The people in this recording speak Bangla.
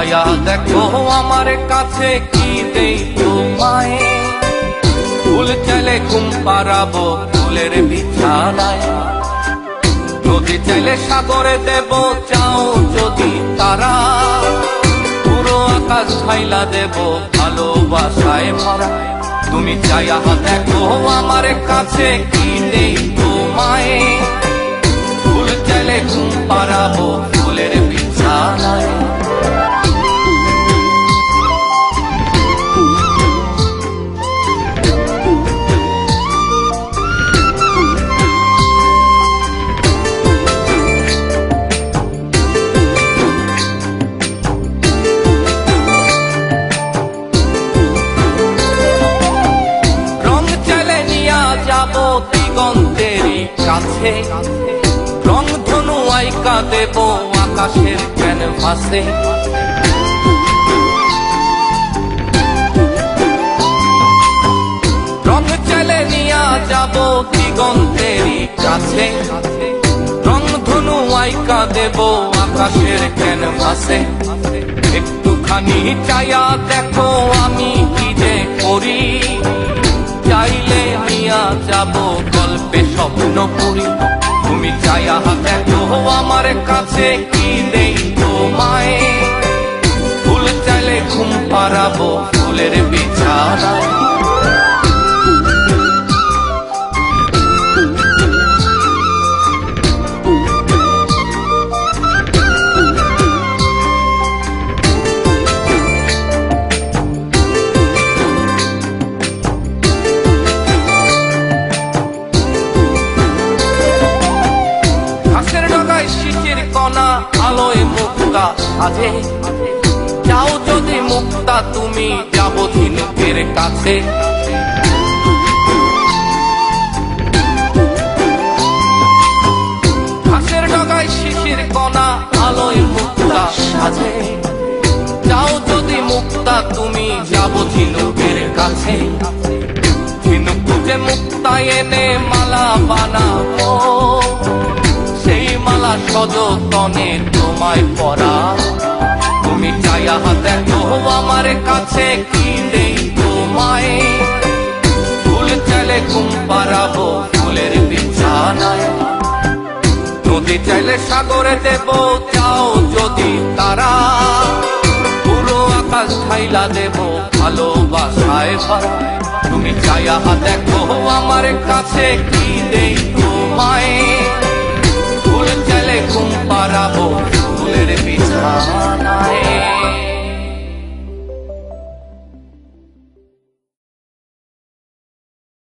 দেখো আমার কাছে কি দেই তোমায়। ফুল চাইলে ঘুম পাড়াবো ফুলের বিছানায়। নদী চাইলে সাগরে দেব চাও যদি তারা। পুরো আকাশ ছাইলা দেব ভালোবাসায় ভরা। তুমি চাইয়া দেখো আমার কাছে কি নেই তোমায়। নিয়া যাব দিগন্তেরই কাছে। রং ধনু আইকা দেব আকাশের ক্যানভাসে। রং চালে নিয়া যাব দিগন্তেরই কাছে। রং ধনু আইকা দেব আকাশের ক্যানভাসে। একটুখানি চায়া দেখো যাব গল্পে স্বপ্ন পুরি তুমি চায়া দেখো আমার কাছে মুক্তা সাজে। যাও যদি মুক্তা, তুমি যাব ঝিনুকের কাছে। ঘাসের ডগায় শিশির কণা, আলোয় মুক্তা সাজে। যাও যদি মুক্তা, তুমি যাব ঝিনুকের কাছে। ঝিনুক তুজে মুক্তা এনে মালা বানাবো। সেই মালা সযতনে তোমায় পরা তুমি চাইয়া দেখো আমার কাছে কি দেই তোমায়। ফুল চাইলে ঘুম পাড়াবো ফুলের বিছানায়। নদী চাইলে সাগরে দেব, চাও যদি তারা। পুরো আকাশ ছাইলা দেব, ভালোবাসায় ভরা। তুমি চাইয়া দেখো আমার কাছে কি দেই